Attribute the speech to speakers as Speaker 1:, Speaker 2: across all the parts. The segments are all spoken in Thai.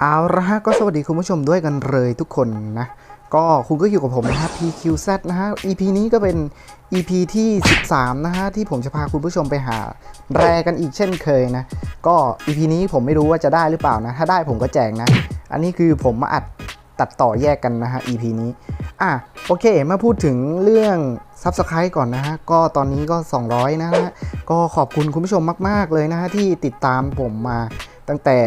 Speaker 1: เอาละฮะก็สวัสดีคุณผู้ชมด้วยกันเลยทุกคนนะ ก็คุณก็อยู่กับผมนะฮะ PQZ นะฮะ EP นี้ก็เป็น EP ที่ 13 นะฮะ ที่ผมจะพาคุณผู้ชมไปหาแรกันอีกเช่นเคยนะ ก็ EP นี้ผมไม่รู้ว่าจะได้หรือเปล่านะ ถ้าได้ผมก็แจกนะ อันนี้คือผมมาอัดตัดต่อแยกกันนะฮะ EP นี้ อะ โอเค มาพูดถึงเรื่อง Subscribe ก่อนนะฮะ ก็ตอนนี้ก็ 200 นะฮะ ก็ขอบคุณคุณผู้ชมมาก ๆ เลยนะฮะที่ติดตามผมมาตั้งแต่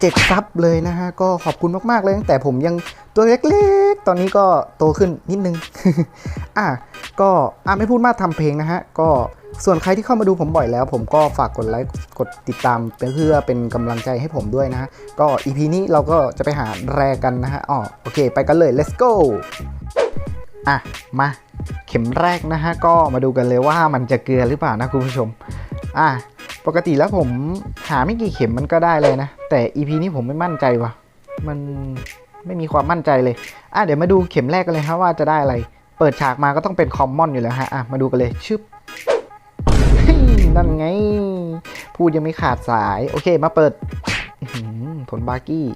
Speaker 1: เจ็ดซับเลยนะฮะ ก็ขอบคุณมากๆเลยตั้งแต่ผมยังตัวเล็กๆ ตอนนี้ก็โตขึ้นนิดนึง อะก็อะไม่พูดมากทำเพลงนะฮะ ก็ส่วนใครที่เข้ามาดูผมบ่อยแล้ว ผมก็ฝากกดไลค์กดติดตามเพื่อเป็นกำลังใจให้ผมด้วยนะฮะ ก็ EP นี้เราก็จะไปหาแรกันนะฮะอ๋อโอเค ไปกันเลย let's go อะ มาเข็มแรกนะฮะ ก็มาดูกันเลยว่ามันจะเกลือหรือเปล่านะคุณผู้ชม อะ ปกติแล้วผมหาไม่กี่เข็มมันก็ได้เลยนะ แต่ EP นี้ผมไม่มั่นใจว่ะ มันไม่มีความมั่นใจเลย อะเดี๋ยวมาดูเข็มแรกกันเลยฮะว่าจะได้อะไร เปิดฉากมาก็ต้องเป็นคอมมอนอยู่แล้วฮะ อะมาดูกันเลยชึบนั่นไง พูดยังไม่ขาดสาย โอเคมาเปิดผลบาร์กี้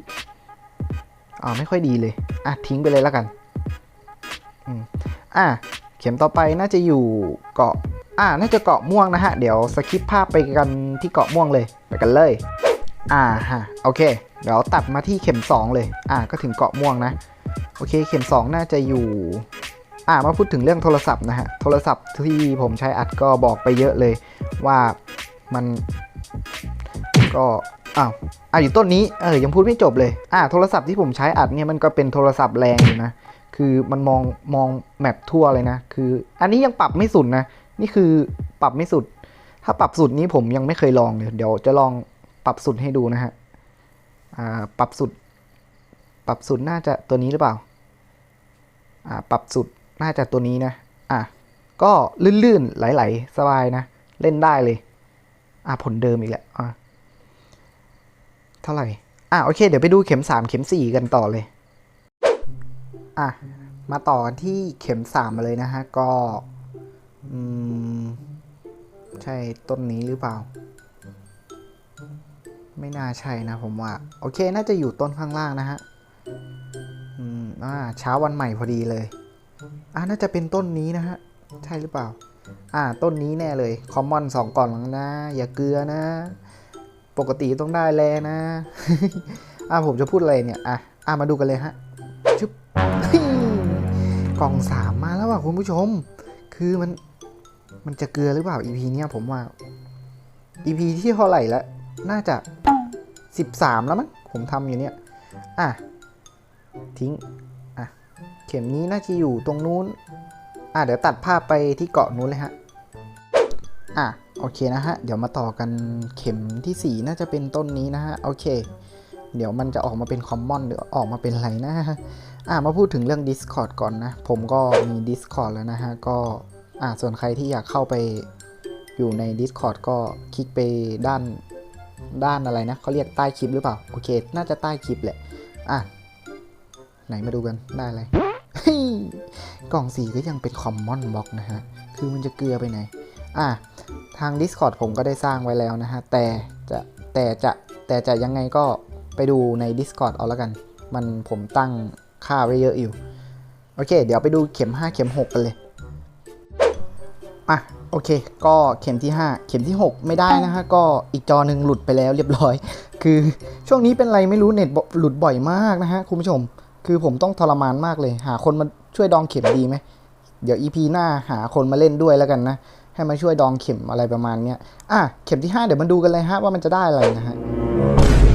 Speaker 1: อ่าไม่ค่อยดีเลย อะทิ้งไปเลยแล้วกัน อะเข็มต่อไปน่าจะอยู่เกาะ อ่าน่าจะเกาะม่วงนะฮะ เดี๋ยวสคิปภาพไปกันที่เกาะม่วงเลยไปกันเลย อ่าฮะโอเค เดี๋ยวตัดมาที่เข็ม 2 เลย อ่าก็ถึงเกาะม่วงนะ โอเคเข็ม 2 น่าจะอยู่ อ่ามาพูดถึงเรื่องโทรศัพท์นะฮะ โทรศัพท์ที่ผมใช้อัดก็บอกไปเยอะเลย ว่ามันก็อ้าวอ่าอยู่ต้นนี้ เออ ยังพูดไม่จบเลย อ่า โทรศัพท์ที่ผมใช้อัดเนี่ยมันก็เป็นโทรศัพท์แรงอยู่นะ คือมันมองมองแมปทั่วเลยนะ คือ อันนี้ยังปรับไม่สุดนะ นี่คือปรับไม่สุด ถ้าปรับสุดนี้ผมยังไม่เคยลองเลยเดี๋ยวจะลองปรับสุดให้ดูนะฮะอ่าปรับสุด ปรับสุดน่าจะตัวนี้หรือเปล่าอ่า ปรับสุดน่าจะตัวนี้นะ อะ ก็ลื่นๆไหลๆสบายนะ เล่นได้เลย อ่าผลเดิมอีกแล้วอะเท่าไหร่ อะโอเค เดี๋ยวไปดูเข็ม 3 เข็ม 4 กันต่อเลย อะ มาต่อกันที่เข็ม 3 มาเลยนะฮะ ก็ อืม ใช่ต้นนี้หรือเปล่า ไม่น่าใช่นะผมว่า โอเค น่าจะอยู่ต้นข้างล่างนะฮะ อืม อ่า เช้าวันใหม่พอดีเลย อ่าน่าจะเป็นต้นนี้นะฮะ ใช่หรือเปล่า อ่า ต้นนี้แน่เลย คอมมอนสองก่อนหลังนะ อย่าเกลือนะ ปกติต้องได้แลนะ อ่าผมจะพูดอะไรเนี่ย อะ อ่ามาดูกันเลยฮะ ชุบกล่องสามมาแล้วว่ะคุณผู้ชม คือมัน มันจะเกลือหรือเปล่า EP เนี้ยผมว่า EP ที่เท่าไหร่แล้ว น่าจะ 13 แล้วมั้ง ผมทำอยู่เนี่ย อะ ทิ้ง อะ เข็มนี้น่าจะอยู่ตรงนู้น อะ เดี๋ยวตัดภาพไปที่เกาะนู้นเลยฮะ อะ โอเคนะฮะ เดี๋ยวมาต่อกันเข็มทีสี่4 น่าจะเป็นต้นนี้นะฮะ โอเค เดี๋ยวมันจะออกมาเป็นคอมมอนหรือออกมาเป็นอะไรนะอะ มาพูดถึงเรื่อง Discord ก่อนนะ ผมก็มี Discord แล้วนะฮะ ก็ อะส่วนใครที่อยากเข้าไปอยู่ใน Discord ก็คลิกไปด้านด้านอะไรนะเขาเรียกใต้คลิปหรือเปล่า โอเค น่าจะใต้คลิปแหละ อะ ไหนมาดูกันได้อะไรเฮ้ยกล่องสีก็ยังเป็นคอมมอนบ็อกนะฮะ คือมันจะเกลือไปไหน อะ ทาง Discord ผมก็ได้สร้างไว้แล้วนะฮะ แต่จะแต่จะแต่จะยังไงก็ไปดูใน Discord เอาล้วกัน มันผมตั้งค่าไว้เยอะอยู่ โอเค เดี๋ยวไปดูเข็ม 5 เข็ม 6 กันเลย อะโอเค ก็เข็มที่ 5 เข็มที่ 6 ไม่ได้นะฮะ ก็อีกจอหนึ่งหลุดไปแล้วเรียบร้อย คือช่วงนี้เป็นไรไม่รู้เน็ตหลุดบ่อยมากนะฮะคุณผู้ชม คือผมต้องทรมานมากเลย หาคนมาช่วยดองเข็มดีไหม เดี๋ยว EP หน้าหาคนมาเล่นด้วยแล้วกันนะ ให้มาช่วยดองเข็มอะไรประมาณเนี้ย อะ เข็มที่ 5 เดี๋ยวมาดูกันเลยฮะว่ามันจะได้อะไรนะฮะ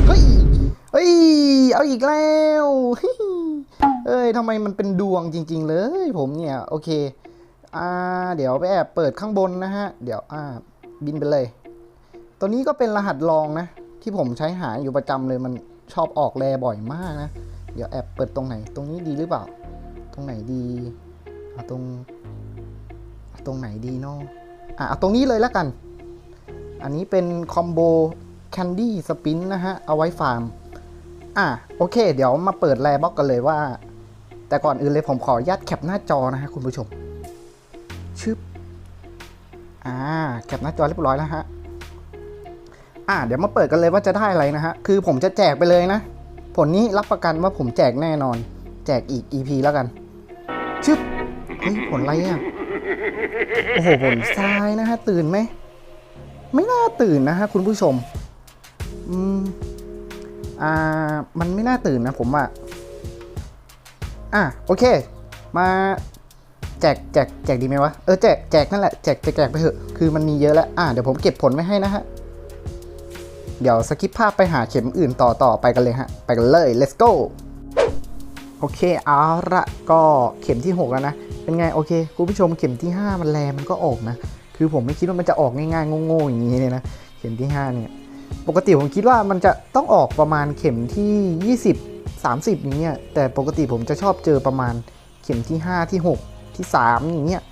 Speaker 1: เฮ้ย เฮ้ย เอาอีกแล้ว เฮ้ยทำไมมันเป็นดวงจริง ๆ เลย ผมเนี่ย โอเค อ่าเดี๋ยวไปแอบเปิดข้างบนนะฮะ เดี๋ยวอ่าบินไปเลย ตัวนี้ก็เป็นรหัสรองนะ ที่ผมใช้หาอยู่ประจำเลยมันชอบออกแรบ่อยมากนะ เดี๋ยวแอบเปิดตรงไหน ตรงนี้ดีหรือเปล่า ตรงไหนดีเอาตรง ตรงไหนดีเนาะอะเอาตรงนี้เลยแล้วกัน อันนี้เป็นคอมโบแคนดี้สปินนะฮะ เอาไว้ฟาร์ม อะโอเค เดี๋ยวมาเปิดแรบ็อกกันเลยว่า แต่ก่อนอื่นเลยผมขออนุญาตแคปหน้าจอนะฮะคุณผู้ชม แคปหน้าจอเรียบร้อยแล้วฮะอะเดี๋ยวมาเปิดกันเลยว่าจะได้อะไรนะฮะ คือผมจะแจกไปเลยนะ ผลนี้รับประกันว่าผมแจกแน่นอน แจกอีก EP แล้วกัน ชึบเฮ้ยผลอะไรอะ โอ้โห ผลทรายนะฮะ ตื่นไหม ไม่น่าตื่นนะฮะ คุณผู้ชม อืม อ่า มันไม่น่าตื่นนะผมว่าอะ โอเค มา แจกแจกแจกดีไหมวะ เออแจกแจกนั่นแหละแจกแจกไปเถอะ คือมันมีเยอะแล้ว อะเดี๋ยวผมเก็บผลไว้ให้นะฮะ เดี๋ยวสกิปภาพไปหาเข็มอื่นต่อต่อไปกันเลยฮะ ไปกันเลย let's go โอเคเอาละก็เข็มที่ 6 แล้วนะ เป็นไง โอเค คุณผู้ชมเข็มที่ 5 มันแรงมันก็ออกนะ คือผมไม่คิดว่ามันจะออกง่ายๆโง่ๆอย่างนี้เลยนะ เข็มที่ 5 เนี่ย ปกติผมคิดว่ามันจะต้องออกประมาณเข็มที่ 20 30 อย่างเงี้ย แต่ปกติผมจะชอบเจอประมาณเข็มที่ 5 ที่ 6 ที่ 3 อย่างเงี้ย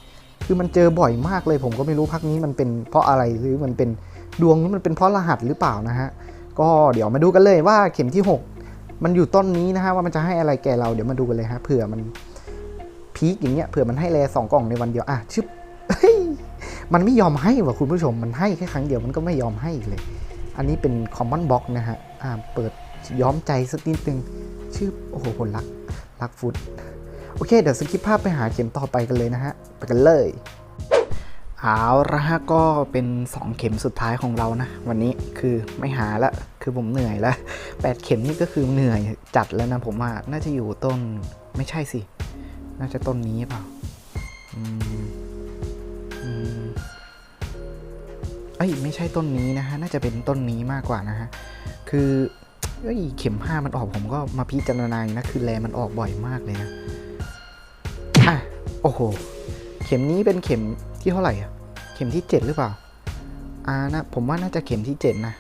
Speaker 1: คือมันเจอบ่อยมากเลยผมก็ไม่รู้พักนี้มันเป็นเพราะอะไรหรือมันเป็นดวงหรือมันเป็นเพราะรหัสหรือเปล่านะฮะก็เดี๋ยวมาดูกันเลยว่าเข็มที่ 6 มันอยู่ต้นนี้นะฮะว่ามันจะให้อะไรแก่เราเดี๋ยวมาดูกันเลยฮะเผื่อมันพีคอย่างเงี้ยเผื่อมันให้แลสองกล่องในวันเดียวอะชึบมันไม่ยอมให้ว่ะคุณผู้ชมมันให้แค่ครั้งเดียวมันก็ไม่ยอมให้อีกเลย อันนี้เป็น common box นะฮะอ่าเปิดย้อมใจสักนิดนึงชื่อโอ้โหคนรักรักฟุต โอเค เดี๋ยวสกิปภาพไปหาเข็มต่อไปกันเลยนะฮะ ไปกันเลยเอาละฮะก็เป็น 2 เข็มสุดท้ายของเรานะ วันนี้คือไม่หาละ คือผมเหนื่อยแล้ว8เข็มนี่ก็คือเหนื่อยจัดแล้วนะผมว่าน่าจะอยู่ต้นไม่ใช่สิ น่าจะต้นนี้เปล่าอืมอืมเอ้ยไม่ใช่ต้นนี้นะฮะ น่าจะเป็นต้นนี้มากกว่านะฮะ คือเอ้ยเข็มห้ามันออกผมก็มาพิจารณาอยู่นะ คือแลมันออกบ่อยมากเลยนะ โห เข็มนี้เป็นเข็มที่เท่าไหร่อะเข็มที่ 7 หรือเปล่า อ่านะผมว่าน่าจะเข็มที่ 7 นะ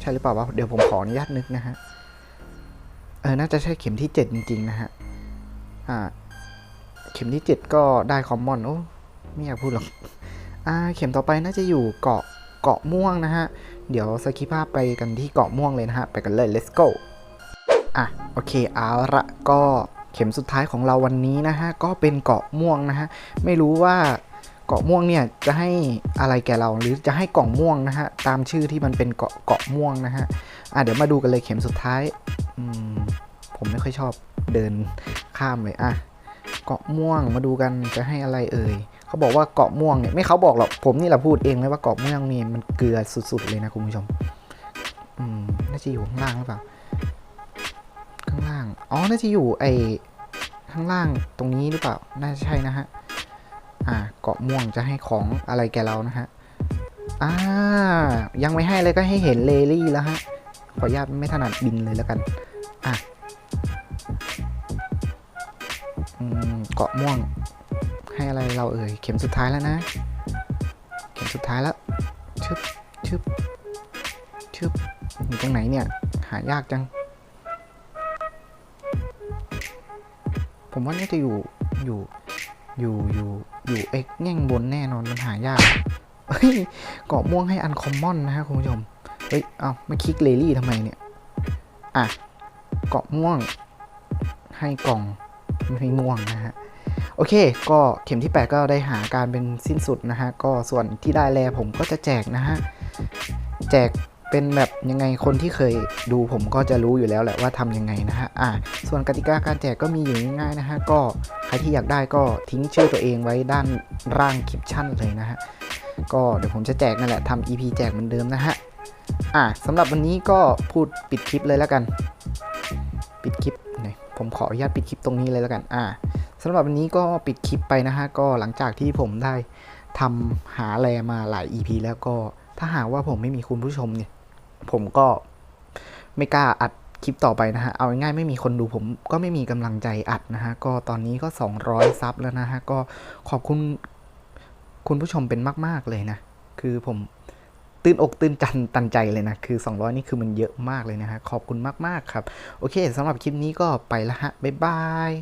Speaker 1: ใช่หรือเปล่าวะเดี๋ยวผมขออนุญาตนึกนะฮะ เออ น่าจะใช่เข็มที่ 7 จริงๆ นะฮะ อ่า เข็มที่ 7 ก็ได้คอมมอน โอ้ ไม่อยากพูดหรอก อ่า เข็มต่อไปน่าจะอยู่เกาะเกาะม่วงนะฮะ เดี๋ยวสกิปภาพไปกันที่เกาะม่วงเลยนะฮะ ไปกันเลย let's go อะ โอเค เอาละก็ เข็มสุดท้ายของเราวันนี้นะฮะ ก็เป็นเกาะม่วงนะฮะ ไม่รู้ว่าเกาะม่วงเนี่ยจะให้อะไรแก่เราหรือจะให้กล่องม่วงนะฮะ ตามชื่อที่มันเป็นเกาะเกาะม่วงนะฮะ อะเดี๋ยวมาดูกันเลยเข็มสุดท้ายอืมผมไม่ค่อยชอบเดินข้ามเลยอะเกาะม่วงมาดูกันจะให้อะไรเอ่ยเขาบอกว่าเกาะม่วงเนี่ยไม่เขาบอกหรอกผมนี่แหละพูดเองเลยว่าเกาะม่วงนี่มันเกลือสุดๆเลยนะคุณผู้ชมอืมน่าจะอยู่ข้างล่างหรือเปล่า อ๋อ น่าจะอยู่ไอข้างล่างตรงนี้หรือเปล่า น่าจะใช่นะฮะ อ่า เกาะม่วงจะให้ของอะไรแกเรานะฮะ อ่า ยังไม่ให้เลยก็ให้เห็นเลลี่แล้วฮะ ขออนุญาตไม่ถนัดบินเลยแล้วกัน อะเกาะม่วง ให้อะไรเราเอ่ย เข็มสุดท้ายแล้วนะ เข็มสุดท้ายแล้ว ชึบชึบชึบอยู่ตรงไหนเนี่ย หายากจัง ผมว่าน่าจะอยู่อยู่อยู่อยู่อยู่เอ็กแง่งบนแน่นอนมันหายากเฮ้ยเกาะม่วงให้อันคอมมอนนะฮะคุณผู้ชมเฮ้ยเอาไมาคลิกเลลี่ทำไมเนี่ยอะเกาะม่วงให้กล่องไม่ม่วงนะฮะโอเค ก็เข็มที่ 8 ก็ได้หาการเป็นสิ้นสุดนะฮะ ก็ส่วนที่ได้แลผมก็จะแจกนะฮะ แจก เป็นแบบยังไงคนที่เคยดูผมก็จะรู้อยู่แล้วแหละว่าทำยังไงนะฮะอ่าส่วนกติกาการแจกก็มีอยู่ง่ายๆนะฮะก็ใครที่อยากได้ก็ทิ้งชื่อตัวเองไว้ด้านล่างคลิปชั่นเลยนะฮะก็เดี๋ยวผมจะแจกนั่นแหละทำ EP แจกเหมือนเดิมนะฮะอ่าสำหรับวันนี้ก็พูดปิดคลิปเลยแล้วกัน ปิดคลิปหน่อยผมขออนุญาตปิดคลิปตรงนี้เลยแล้วกันอ่าสำหรับวันนี้ก็ปิดคลิปไปนะฮะก็หลังจากที่ผมได้ทำหาแลมาหลาย EP แล้วก็ถ้าหากว่าผมไม่มีคุณผู้ชมเนี่ย ผมก็ไม่กล้าอัดคลิปต่อไปนะฮะ เอาง่ายๆไม่มีคนดูผมก็ไม่มีกำลังใจอัดนะฮะ ก็ตอนนี้ก็ 200 ซับแล้วนะฮะ ก็ขอบคุณคุณผู้ชมเป็นมาก ๆ เลยนะ คือผมตื่นอกตื่นจันตันใจเลยนะ คือ 200 นี่คือมันเยอะมากเลยนะฮะ ขอบคุณมาก ๆ ครับ โอเคสำหรับคลิปนี้ก็ไปละฮะ บ๊ายบาย